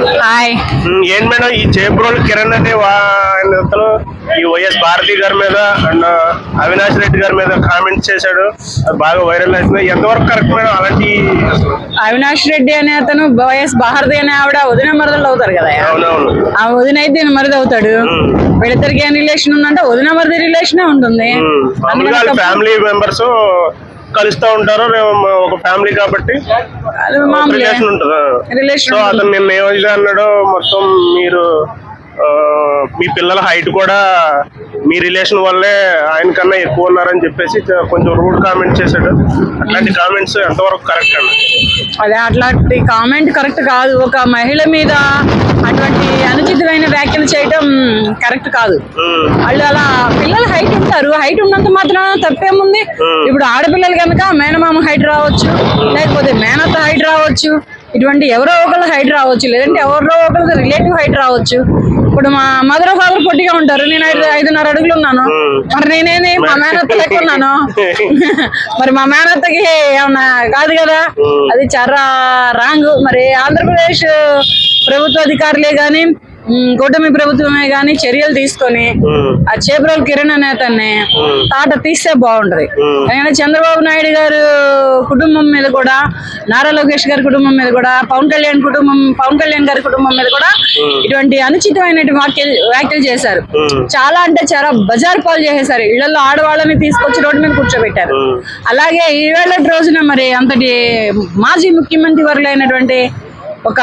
Madam. Hi ఏంటి madam ఈ చేబ్రోల్ కిరణ్ అనే అతను ఈ వైఎస్ భారతి గారి మీద అండ్ అవినాష్ రెడ్డి గారి మీద కామెంట్స్ చేశాడు. అది బాగా వైరల్ అవుతుంది ఎంతవరకు కరెక్ట్ మేడం అలాంటి అవినాష్ రెడ్డి అనే అతను వైఎస్ భారతి అనే ఆవిడ వదిన మరదలు అవుతారు కదా ఆ వదిన అయితే మరిది అవుతాడు. వీళ్ళిద్దరికి ఏం రిలేషన్ ఉందంటే వదిన మరిది రిలేషన్ ఉంటుంది. ఫ్యామిలీ మెంబర్స్ కలుస్తూ ఉంటారు ఒక ఫ్యామిలీ కాబట్టి రిలేషన్ ఉంటుంది? సో అతను నిన్న ఏమైతే అన్నాడో మొత్తం మీరు ఆ, మీ పిల్లల హైట్ కూడా మీ రిలేషన్ వల్లే ఆయన కన్నా ఎక్కువ ఉన్నారని చెప్పేసి కొంచెం రూడ్ కామెంట్ చేశాడు. అట్లాంటి కామెంట్స్ ఎంతవరకు కరెక్ట్ అన్న? అదే అట్లాంటి కామెంట్ కరెక్ట్ కాదు. ఒక మహిళ మీద అటువంటి అనుచితమైన వ్యాఖ్యలు చేయటం కరెక్ట్ కాదు. వాళ్ళు అలా పిల్లలు హైట్ ఉంటారు. హైట్ ఉన్నంత మాత్రం తప్పేముంది. ఇప్పుడు ఆడపిల్లలు కనుక మేనమామ హైట్ రావచ్చు లేకపోతే మేనత్త హైట్ రావచ్చు ఇటువంటి ఎవరో ఒకళ్ళు హైట్ రావచ్చు లేదంటే ఎవరో ఒకళ్ళు రిలేటివ్ హైట్ రావచ్చు. ఇప్పుడు మా మదర్ ఫాదర్ పొట్టిగా ఉంటారు. నేను ఐదు ఐదున్నర అడుగులు ఉన్నాను. మరి నేనేది? మా మేనత్త లెక్క ఉన్నాను. మరి మా మేనత్తకి ఏమన్నా కాదు కదా. అది చాలా రాంగ్. మరి ఆంధ్రప్రదేశ్ ప్రభుత్వ అధికారులే కానీ కూటమి ప్రభుత్వమే కానీ చర్యలు తీసుకొని ఆ చేబ్రోల్ కిరణ్ అనే అతన్ని. తాట తీస్తే బాగుంటది. ఎందుకంటే చంద్రబాబు నాయుడు గారు కుటుంబం మీద కూడా నారా లోకేష్ గారి కుటుంబం మీద కూడా పవన్ కళ్యాణ్ కుటుంబం పవన్ కళ్యాణ్ గారి కుటుంబం మీద కూడా. ఇటువంటి అనుచితమైన వ్యాఖ్యలు వ్యాఖ్యలు చేశారు. చాలా అంటే చాలా బజార్ పాలు చేసేసారు ఇళ్ళలో ఆడవాళ్ళని తీసుకొచ్చి రోడ్డు మీద కూర్చోబెట్టారు. అలాగే ఈవేళ రోజున మరి అంతటి మాజీ ముఖ్యమంత్రి వర్లైనటువంటి ఒక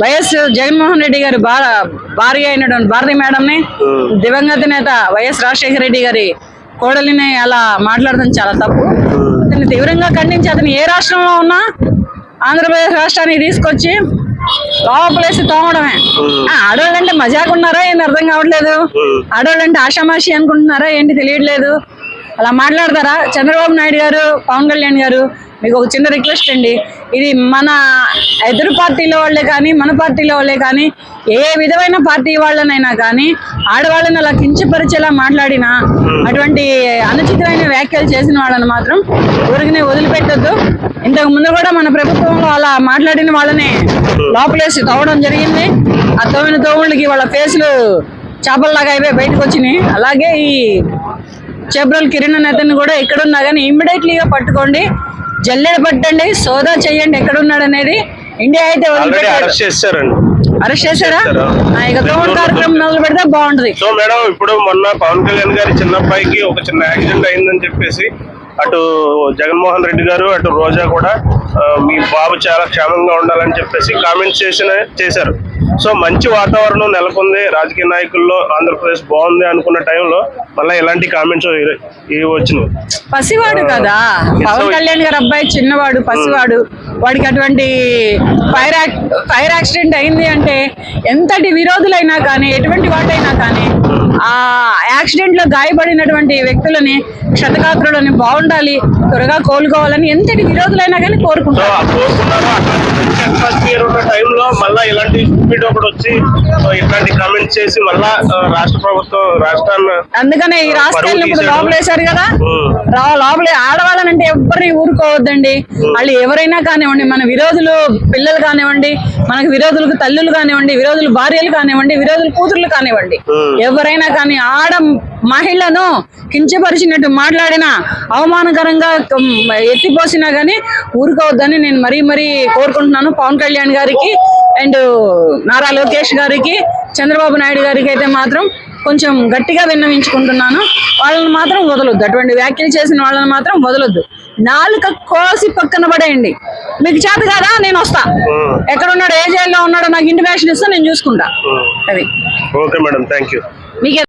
వైఎస్ జగన్మోహన్ రెడ్డి గారి భార భార్య అయినటువంటి భారతి మేడంని దివంగత నేత వైఎస్ రాజశేఖర రెడ్డి గారి కోడలిని అలా మాట్లాడడం చాలా తప్పు. అతన్ని తీవ్రంగా ఖండించి అతను ఏ రాష్ట్రంలో ఉన్నా ఆంధ్రప్రదేశ్ రాష్ట్రానికి తీసుకొచ్చి లోపలేసి తోమడమే. ఆ, ఆడవాళ్ళంటే మజాక్ ఉన్నారా ఏంటి అర్థం కావట్లేదు. ఆడవాళ్ళంటే ఆషామాషి అనుకుంటున్నారా? ఏంటి తెలియట్లేదు? అలా మాట్లాడతారా? చంద్రబాబు నాయుడు గారు పవన్ కళ్యాణ్ గారు మీకు ఒక చిన్న రిక్వెస్ట్ అండి. ఇది మన ఎదురు పార్టీల వాళ్ళే కానీ మన పార్టీల వాళ్ళే కానీ ఏ విధమైన పార్టీ వాళ్ళనైనా కానీ ఆడవాళ్ళని అలా కించపరిచేలా మాట్లాడినా అటువంటి అనుచితమైన వ్యాఖ్యలు చేసిన వాళ్ళని మాత్రం ఊరికనే వదిలిపెట్టద్దు. ఇంతకు ముందు కూడా మన ప్రభుత్వంలో అలా మాట్లాడిన వాళ్ళని లోపలేసి తవ్వడం జరిగింది. ఆ తవ్విన తోవుళ్ళకి వాళ్ళ ఫేస్లు చేపల్లాగా అయిపోయి బయటకు వచ్చినాయి. అలాగే ఈ చెబ్రల్ కిరణ్ అనే అతన్ని కూడా ఎక్కడున్నా కానీ ఇమ్మీడియట్లీగా పట్టుకోండి. జల్లెడ పట్టండి సోదా చెయ్యండి ఎక్కడున్నాడు అనేది ఇండియా అయితే అరెస్ట్ చేశారండి. అరెస్ట్ చేశారా? ఇక కార్యక్రమం మొదలు పెడితే బాగుంటది. సో మేడం ఇప్పుడు మొన్న పవన్ కళ్యాణ్ గారి చిన్న అబ్బాయికి ఒక చిన్న యాక్సిడెంట్ అయిందని చెప్పేసి అటు జగన్మోహన్ రెడ్డి గారు అటు రోజా కూడా మీ బాబు చాలా క్షేమంగా ఉండాలని చెప్పేసి కామెంట్స్ చేసిన చేశారు. సో మంచి వాతావరణం నెలకొంది. రాజకీయ నాయకుల్లో ఆంధ్రప్రదేశ్ బాగుంది అనుకున్న టైంలో మళ్ళీ ఇలాంటి కామెంట్స్ వచ్చినాయి పసివాడు కదా. పవన్ కళ్యాణ్ గారు అబ్బాయి చిన్నవాడు పసివాడు. వాడికి అటువంటి ఫైర్ ఫైర్ యాక్సిడెంట్ అయింది అంటే ఎంతటి విరోధులైనా కానీ ఎటువంటి వాటైనా కానీ ఆ యాక్సిడెంట్లో గాయపడినటువంటి వ్యక్తులని క్షతగాత్రులని బాగుండాలి త్వరగా కోలుకోవాలని ఎంతటి విరోధులైనా కానీ కోరుకుంటారు. ఒకటి వచ్చి ఇట్లాంటి చేసి మళ్ళా రాష్ట్ర ప్రభుత్వం రాష్ట్రాన్ని అందుకనే ఈ రాష్ట్రాలను ఇప్పుడు. లోపలేశారు కదా? లోపలే ఆడవాళ్ళనంటే ఎవరిని ఊరుకోవద్దండి. వాళ్ళు ఎవరైనా కానివ్వండి మన విరోధులు పిల్లలు కానివ్వండి మనకు విరోధులకు తల్లులు కానివ్వండి విరోధులు భార్యలు కానివ్వండి విరోధులు కూతుర్లు కానివ్వండి. ఎవరైనా కానీ ఆడ మహిళను కించపరిచినట్టు మాట్లాడినా అవమానకరంగా ఎత్తిపోసినా కానీ ఊరుకోవద్దని నేను మరీ మరీ కోరుకుంటున్నాను. పవన్ కళ్యాణ్ గారికి అండ్ నారా లోకేష్ గారికి చంద్రబాబు నాయుడు గారికి అయితే మాత్రం కొంచెం గట్టిగా విన్నవించుకుంటున్నాను. వాళ్ళని మాత్రం వదలొద్దు. అటువంటి వ్యాఖ్యలు చేసిన వాళ్ళని మాత్రం వదలొద్దు. నాలుక కోసి పక్కన పడేయండి. మీకు చేత కాదా? నేను వస్తా. ఉమ్, ఎక్కడ ఉన్నాడు ఏ జైల్లో ఉన్నాడో నాకు ఇంటిమేషన్ ఇస్తే నేను చూసుకుంటా. ఉమ్. అది. ఓకే మేడం థ్యాంక్ యూ మీకు